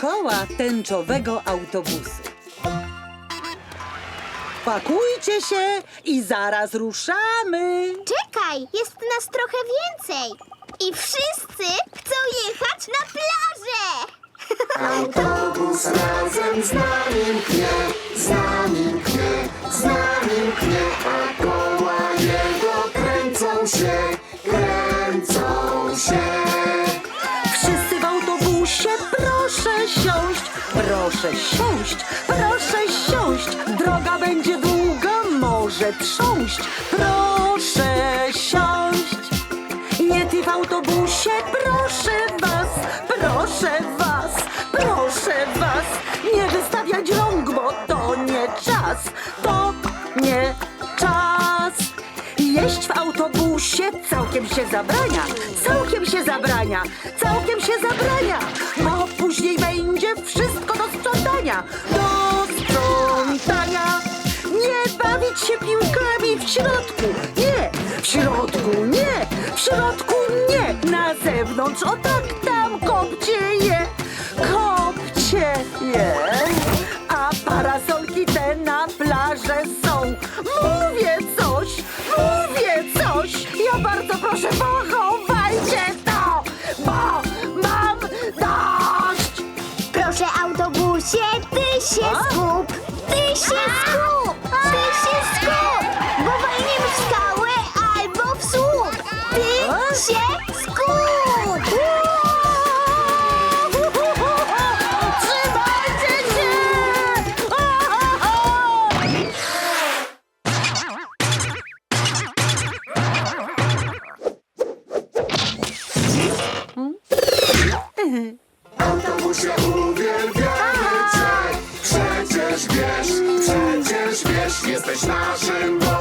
dookoła tęczowego autobusu. Pakujcie się i zaraz ruszamy. Czekaj, jest nas trochę więcej. I wszyscy chcą jechać na plażę. Autobus razem z nami mknie, z nami mknie, z nami mknie, a koła jego kręcą się, kręcą się. Siąść, proszę siąść, proszę siąść. Droga będzie długa, może trząść, proszę siąść. Yeti w autobusie, proszę was, proszę was, proszę was. Nie wystawiać rąk, bo to nie czas, to nie czas. Jeść w autobusie całkiem się zabrania, całkiem się zabrania, całkiem się zabrania, bo później będzie wszystko do sprzątania, do sprzątania. Nie bawić się piłkami w środku, nie, w środku nie, w środku nie, na zewnątrz, o tak tam autobusie, ty się skup. Ty się skup. crashing.